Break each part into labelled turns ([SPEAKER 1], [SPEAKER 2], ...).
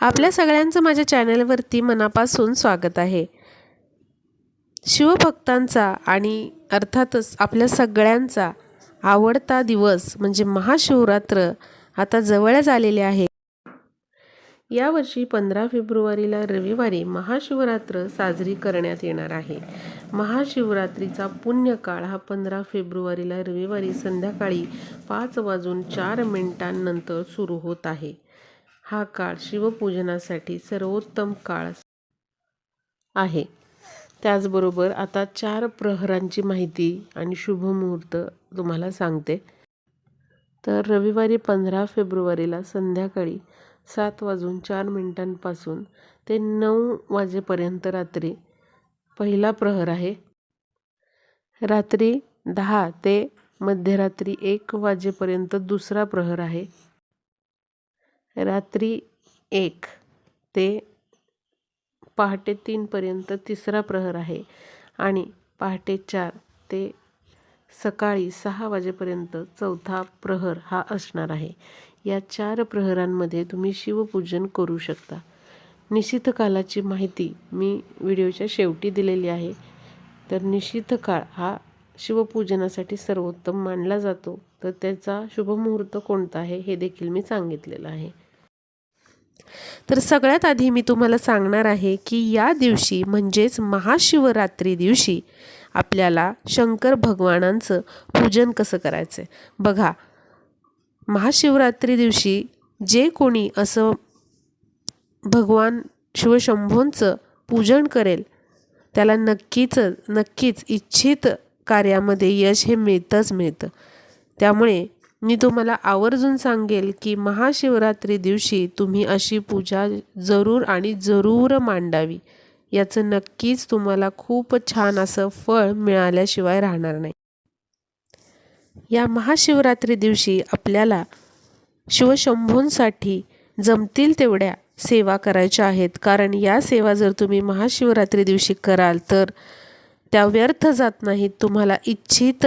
[SPEAKER 1] आपल्या सगळ्यांचं माझ्या चॅनलवरती मनापासून स्वागत आहे. शिवभक्तांचा आणि अर्थातच आपल्या सगळ्यांचा आवडता दिवस म्हणजे महाशिवरात्र आता जवळच आलेले आहे. यावर्षी पंधरा फेब्रुवारीला रविवारी महाशिवरात्र साजरी करण्यात येणार आहे. महाशिवरात्रीचा पुण्यकाळ हा पंधरा फेब्रुवारीला रविवारी संध्याकाळी पाच वाजून चार मिनिटांनंतर सुरू होत आहे. हा काळ शिवपूजनासाठी सर्वोत्तम काळ आहे. त्याचबरोबर आता चार प्रहरांची माहिती आणि शुभमुहूर्त तुम्हाला सांगते. तर रविवारी पंधरा फेब्रुवारीला संध्याकाळी सात वाजून चार मिनिटांपासून ते नऊ वाजेपर्यंत रात्री पहिला प्रहर आहे. रात्री दहा ते मध्यरात्री एक वाजेपर्यंत दुसरा प्रहर आहे. रात्री एक ते पहाटे तीनपर्यंत तिसरा प्रहर आहे. आणि पहाटे चार ते सकाळी सहा वाजेपर्यंत चौथा प्रहर हा असणार आहे. या चार प्रहरांमध्ये तुम्ही शिवपूजन करू शकता. निशित कालाची माहिती मी व्हिडिओच्या शेवटी दिलेली आहे. तर निशित काळ हा शिवपूजनासाठी सर्वोत्तम मानला जातो. तर त्याचा शुभमुहूर्त कोणता आहे हे देखील मी सांगितलेलं आहे. तर सगळ्यात आधी मी तुम्हाला सांगणार आहे की या दिवशी म्हणजेच महाशिवरात्री दिवशी आपल्याला शंकर भगवानांचं पूजन कसं करायचं आहे बघा महाशिवरात्री दिवशी जे कोणी असं भगवान शिवशंभूंचं पूजन करेल त्याला नक्कीच नक्कीच इच्छित कार्यामध्ये यश हे मिळतंच मिळतं. त्यामुळे मी तुम्हाला आवर्जून सांगेल की महाशिवरात्री दिवशी तुम्ही अशी पूजा जरूर आणि जरूर मांडावी. याचं नक्कीच तुम्हाला खूप छान असं फळ मिळाल्याशिवाय राहणार नाही. या महाशिवरात्री दिवशी आपल्याला शिवशंभूंसाठी जमतील तेवढ्या सेवा करायच्या आहेत. कारण या सेवा जर तुम्ही महाशिवरात्री दिवशी कराल तर त्या व्यर्थ जात नाहीत. तुम्हाला इच्छित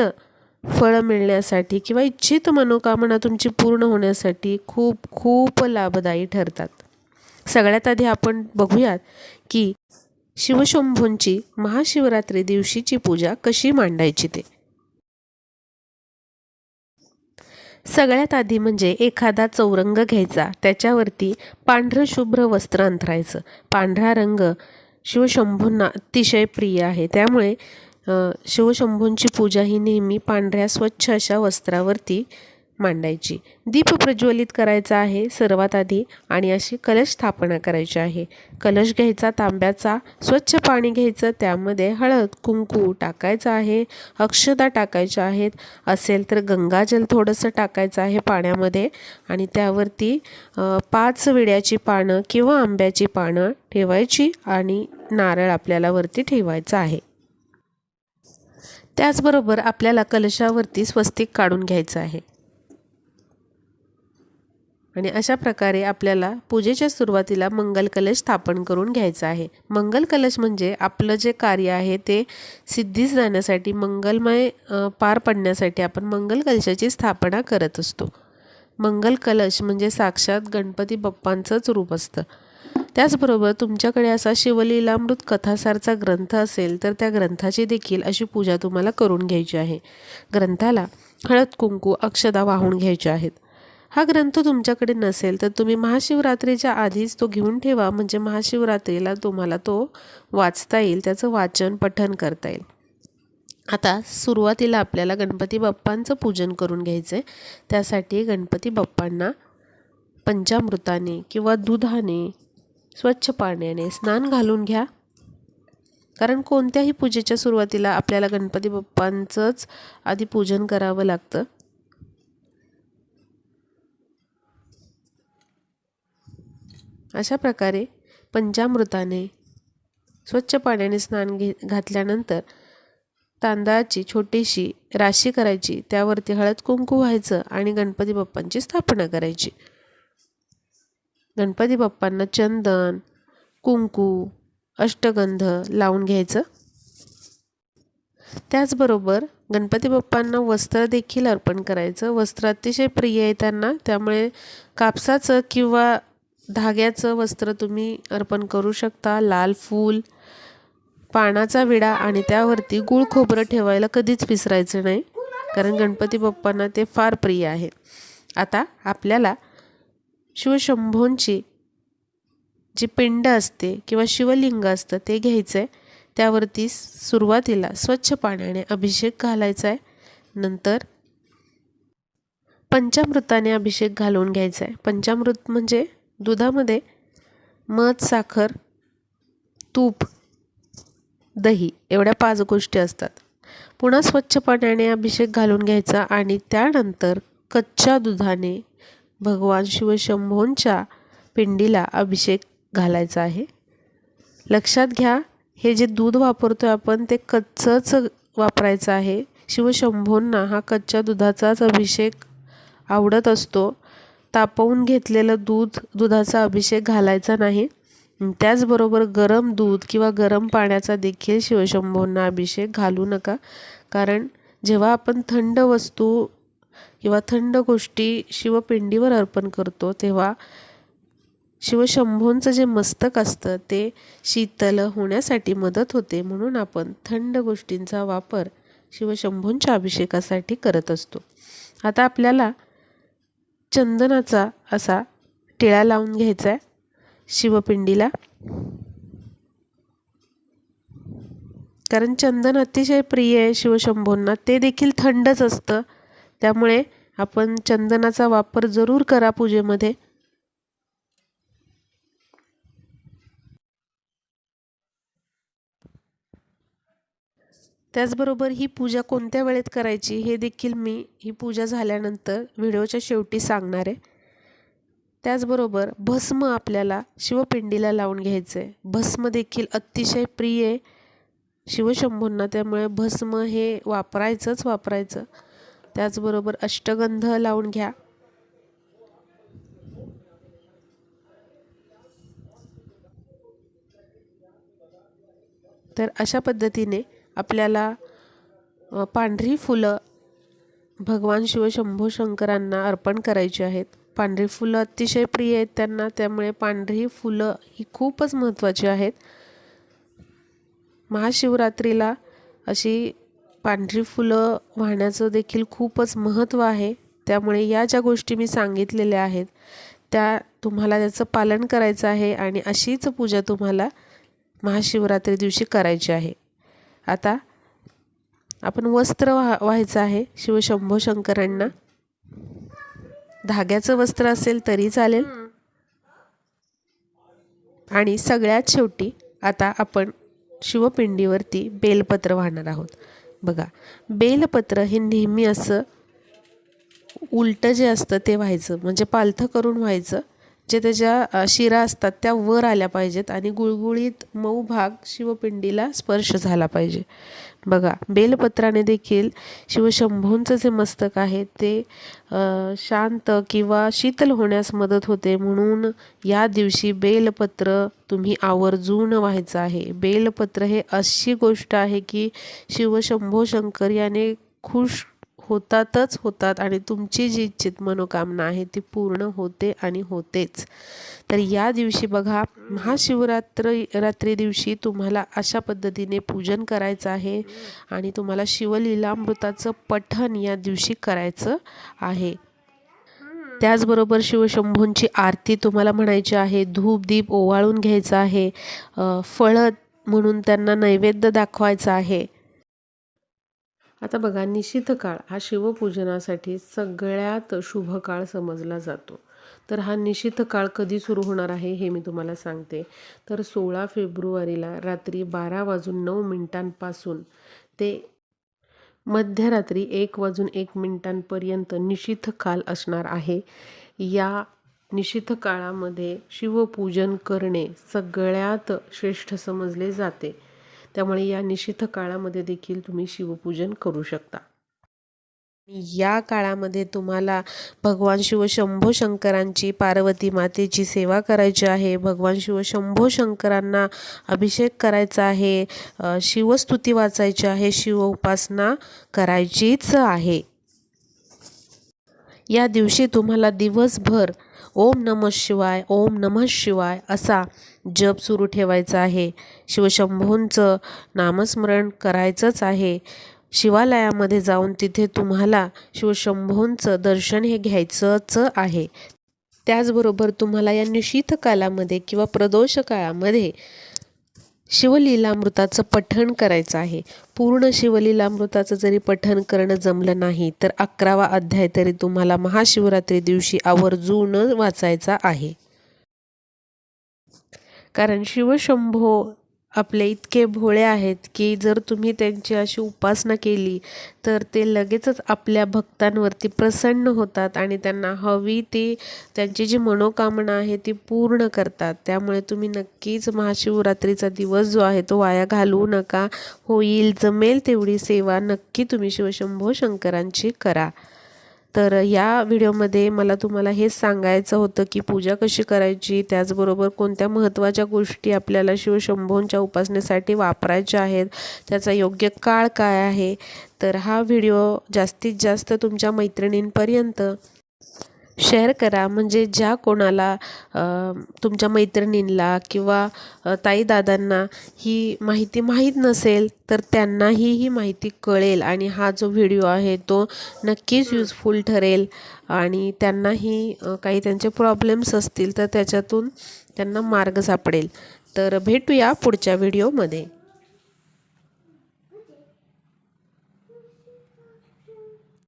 [SPEAKER 1] फळं मिळण्यासाठी किंवा इच्छित मनोकामना तुमची पूर्ण होण्यासाठी खूप खूप लाभदायी ठरतात. सगळ्यात आधी आपण बघूयात की शिवशंभूंची महाशिवरात्री दिवशीची पूजा कशी मांडायची ते. सगळ्यात आधी म्हणजे एखादा चौरंग घ्यायचा त्याच्यावरती पांढरं शुभ्र वस्त्र अंथरायचं. पांढरा रंग शिवशंभूंना अतिशय प्रिय आहे. त्यामुळे शिवशंभूंची पूजा ही नेहमी पांढऱ्या स्वच्छ अशा वस्त्रावरती मांडायची. दीप प्रज्वलित करायचा आहे सर्वात आधी आणि अशी कलश स्थापना करायची आहे. कलश घ्यायचा तांब्याचा स्वच्छ पाणी घ्यायचं त्यामध्ये हळद कुंकू टाकायचं आहे अक्षदा टाकायच्या आहेत. असेल तर गंगाजल थोडंसं टाकायचं आहे पाण्यामध्ये आणि त्यावरती पाच विड्याची पानं किंवा आंब्याची पानं ठेवायची आणि नारळ आपल्याला वरती ठेवायचं आहे. त्याचबरोबर आपल्याला कलशावरती स्वस्तिक काढून घ्यायचं आहे. आणि अशा प्रकारे आपल्याला पूजेच्या सुरुवातीला मंगल कलश स्थापन करून घ्यायचा आहे. मंगल कलश म्हणजे आपलं जे कार्य आहे ते सिद्धीस जाण्यासाठी मंगलमय पार पडण्यासाठी आपण मंगल कलशाची स्थापना करत असतो. मंगल कलश म्हणजे साक्षात गणपती बाप्पांचंच रूप असतं. त्याचबरोबर तुमच्याकडे असा शिवलीलामृत कथासारचा ग्रंथ असेल तर त्या ग्रंथाची देखील अशी पूजा तुम्हाला करून घ्यायची आहे. ग्रंथाला हळद कुंकू अक्षदा वाहून घ्यायच्या आहेत. हा ग्रंथ तुमच्याकडे नसेल तर तुम्ही महाशिवरात्रीच्या आधीच तो घेऊन ठेवा. म्हणजे महाशिवरात्रीला तुम्हाला तो वाचता येईल त्याचं वाचन पठन करता येईल. आता सुरुवातीला आपल्याला गणपती बाप्पांचं पूजन करून घ्यायचं आहे त्यासाठी गणपती बाप्पांना पंचामृताने किंवा दुधाने स्वच्छ पाण्याने स्नान घालून घ्या. कारण कोणत्याही पूजेच्या सुरुवातीला आपल्याला गणपती बाप्पांचंच आधी पूजन करावं लागतं. अशा प्रकारे पंचामृताने स्वच्छ पाण्याने स्नान घे घातल्यानंतर तांदळाची छोटीशी राशी करायची. त्यावरती हळद कुंकू व्हायचं आणि गणपती बाप्पांची स्थापना करायची. गणपती बाप्पांना चंदन कुंकू अष्टगंध लावून घ्यायचं. त्याचबरोबर गणपती बाप्पांना वस्त्र देखील अर्पण करायचं. वस्त्र अतिशय प्रिय आहे त्यांना. त्यामुळे कापसाचं किंवा धाग्याचं वस्त्र तुम्ही अर्पण करू शकता. लाल फूल पानाचा विडा आणि त्यावरती गुळ खोबरं ठेवायला कधीच विसरायचं नाही कारण गणपती बाप्पांना ते फार प्रिय आहे. आता आपल्याला शिवशंभोंची जी पिंड असते किंवा शिवलिंग असतं ते घ्यायचं आहे त्यावरती सुरुवातीला स्वच्छ पाण्याने अभिषेक घालायचा आहे नंतर पंचामृताने अभिषेक घालून घ्यायचा आहे पंचामृत म्हणजे दुधामध्ये मध साखर तूप दही एवढ्या पाच गोष्टी असतात. पुन्हा स्वच्छ पाण्याने अभिषेक घालून घ्यायचा आणि त्यानंतर कच्च्या दुधाने भगवान शिवशंभोंच्या पिंडीला अभिषेक घालायचा आहे. लक्षात घ्या हे जे दूध वापरतो आहे आपण ते कच्चंच वापरायचं आहे. शिवशंभोंना हा कच्च्या दुधाचाच अभिषेक आवडत असतो. तापवून घेतलेलं दूध दुधाचा अभिषेक घालायचा नाही. त्याचबरोबर गरम दूध किंवा गरम पाण्याचा देखील शिवशंभोंना अभिषेक घालू नका. कारण जेव्हा आपण थंड वस्तू किंवा थंड गोष्टी शिवपिंडीवर अर्पण करतो तेव्हा शिवशंभोंचं जे मस्तक असतं ते शीतल होण्यासाठी मदत होते. म्हणून आपण थंड गोष्टींचा वापर शिवशंभूंच्या अभिषेकासाठी करत असतो. आता आपल्याला चंदनाचा असा टिळा लावून घ्यायचा आहे शिवपिंडीला. कारण चंदन अतिशय प्रिय आहे शिवशंभोंना. ते देखील थंडच असतं. त्यामुळे आपण चंदनाचा वापर जरूर करा पूजेमध्ये. त्याचबरोबर ही पूजा कोणत्या वेळेत करायची हे देखील मी ही पूजा झाल्यानंतर व्हिडिओच्या शेवटी सांगणार आहे. त्याचबरोबर भस्म आपल्याला शिवपिंडीला लावून घ्यायचं आहे भस्म देखील अतिशय प्रिय शिवशंभूंना त्यामुळे भस्म हे वापरायचंच वापरायचं. त्याचबरोबर अष्टगंध लावून घ्या. तर अशा पद्धतीने आपल्याला पांढरी फुलं भगवान शिवशंभू शंकरांना अर्पण करायची आहेत. पांढरी फुलं अतिशय प्रिय आहेत त्यांना त्यामुळे पांढरी फुलं ही खूपच महत्त्वाची आहेत. महाशिवरात्रीला अशी पांढरी फुलं वाहण्याचं देखील खूपच महत्त्व आहे. त्यामुळे या ज्या गोष्टी मी सांगितलेल्या आहेत त्या तुम्हाला त्याचं पालन करायचं आहे आणि अशीच पूजा तुम्हाला महाशिवरात्री दिवशी करायची आहे. आता आपण वस्त्र वा व्हायचं आहे शिवशंभो शंकरांना. धाग्याचं वस्त्र असेल तरी चालेल. आणि सगळ्यात शेवटी आता आपण शिवपिंडीवरती बेलपत्र वाहणार आहोत. बघा बेलपत्र हे नेहमी असं उलटं जे असतं ते व्हायचं म्हणजे पालथं करून व्हायचं. जे त्याच्या शिरा असतात त्या वर आल्या पाहिजेत आणि गुळगुळीत मऊ भाग शिवपिंडीला स्पर्श झाला पाहिजे. बघा बेलपत्राने देखील शिवशंभूंचं जे मस्तक आहे ते शांत किंवा शीतल होण्यास मदत होते. म्हणून या दिवशी बेलपत्र तुम्ही आवर्जून व्हायचं आहे. बेलपत्र हे अशी गोष्ट आहे की शिवशंभो शंकर याने खुश होतातच होतात आणि तुमची जी इच्छित मनोकामना आहे ती पूर्ण होते आणि होतेच. तर या दिवशी बघा महाशिवरात्र रात्री दिवशी तुम्हाला अशा पद्धतीने पूजन करायचं आहे आणि तुम्हाला शिवलीलामृताचं पठण या दिवशी करायचं आहे. त्याचबरोबर शिवशंभूंची आरती तुम्हाला म्हणायची आहे धूप दीप ओवाळून घ्यायचं आहे फळं म्हणून त्यांना नैवेद्य दाखवायचं आहे. आता बघा निशिथ काळ हा शिवपूजनासाठी सगळ्यात शुभ काळ समजला जातो. तर हा निशिथ काळ कधी सुरू होणार आहे हे मी तुम्हाला सांगते. तर सोळा फेब्रुवारीला रात्री बारा वाजून नऊ मिनिटांपासून ते मध्यरात्री एक वाजून एक मिनिटांपर्यंत निशिथ काल असणार आहे. या निशिथ काळामध्ये शिवपूजन करणे सगळ्यात श्रेष्ठ समजले जाते. त्यामुळे या निशिथ काळामध्ये देखील तुम्ही शिवपूजन करू शकता. या काळामध्ये तुम्हाला भगवान शिव शंभो शंकरांची पार्वती मातेची सेवा करायची आहे. भगवान शिव शंभो शंकरांना अभिषेक करायचा आहे. शिवस्तुती वाचायची आहे. शिव उपासना करायचीच आहे. या दिवशी तुम्हाला दिवसभर ओम नमः शिवाय ओम नमः शिवाय असा जप सुरू ठेवायचा आहे. शिवशंभूंचं नामस्मरण करायचंच आहे. शिवालयामध्ये जाऊन तिथे तुम्हाला शिवशंभूंचं दर्शन हे घ्यायचंच आहे. त्याचबरोबर तुम्हाला या निशीत कालामध्ये किंवा प्रदोष काळामध्ये शिवलीलामृताचं पठण करायचं आहे. पूर्ण शिवलीलामृताचं जरी पठण करणं जमलं नाही तर अकरावा अध्याय तरी तुम्हाला महाशिवरात्री दिवशी आवर्जून वाचायचा आहे. कारण शिवशंभो आपले इतके भोळे आहेत की जर तुम्ही त्यांची अशी उपासना केली तर ते लगेचच आपल्या भक्तांवरती प्रसन्न होतात आणि त्यांना हवी ती त्यांची जी मनोकामना आहे ती पूर्ण करतात. त्यामुळे तुम्ही नक्कीच महाशिवरात्रीचा दिवस जो आहे तो वाया घालवू नका. होईल जमेल तेवढी सेवा नक्की तुम्ही शिवशंभो शंकरांची करा. तर या व्हिडिओमध्ये मला तुम्हाला हेच सांगायचं होतं की पूजा कशी करायची त्याचबरोबर कोणत्या महत्त्वाच्या गोष्टी आपल्याला शिवशंभोंच्या उपासनेसाठी वापरायच्या आहेत त्याचा योग्य काळ काय आहे तर हा व्हिडिओ जास्तीत जास्त तुमच्या मैत्रिणींपर्यंत. शेअर करा. म्हणजे ज्या कोणाला तुमच्या मैत्रिणींना किंवा ताईदादांना ही माहिती माहीत नसेल तर त्यांनाही ही माहिती कळेल आणि हा जो व्हिडिओ आहे तो नक्कीच युजफुल ठरेल आणि त्यांनाही काही त्यांचे प्रॉब्लेम्स असतील तर त्याच्यातून त्यांना मार्ग सापडेल. तर भेटूया पुढच्या व्हिडिओमध्ये